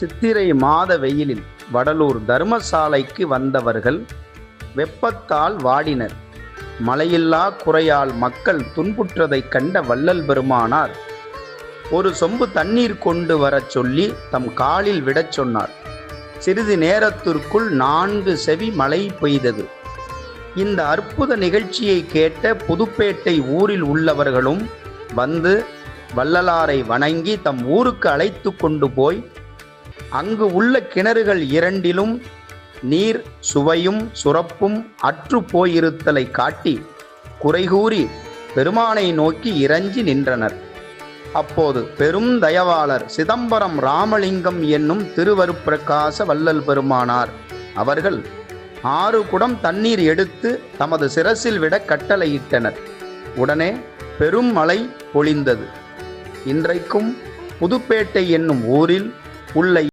சித்திரை மாத வெயிலில் வடலூர் தர்மசாலைக்கு வந்தவர்கள் வெப்பத்தால் வாடினர். மழையில்லா குறையால் மக்கள் துன்புற்றதைக் கண்ட வள்ளல் பெருமானார் ஒரு சொம்பு தண்ணீர் கொண்டு வரச் சொல்லி தம் காலில் விடச் சொன்னார். சிறிது நேரத்திற்குள் நான்கு செவி மழை பெய்தது. இந்த அற்புத நிகழ்ச்சியை கேட்ட புதுப்பேட்டை ஊரில் உள்ளவர்களும் வந்து வள்ளலாரை வணங்கி தம் ஊருக்கு அழைத்து கொண்டு போய் அங்கு உள்ள கிணறுகள் இரண்டிலும் நீர் சுவையும் சுரப்பும் அற்று போயிருத்தலை காட்டி குறைகூறி பெருமானை நோக்கி இறஞ்சி நின்றனர். அப்போது பெரும் தயவாளர் சிதம்பரம் ராமலிங்கம் என்னும் திருவருப்பிரகாச வள்ளல் பெருமானார் அவர்கள் ஆறு குடம் தண்ணீர் எடுத்து தமது சிரசில் விட கட்டளையிட்டனர். உடனே பெரும் மழை பொழிந்தது. இன்றைக்கும் புதுப்பேட்டை என்னும் ஊரில் உள்ள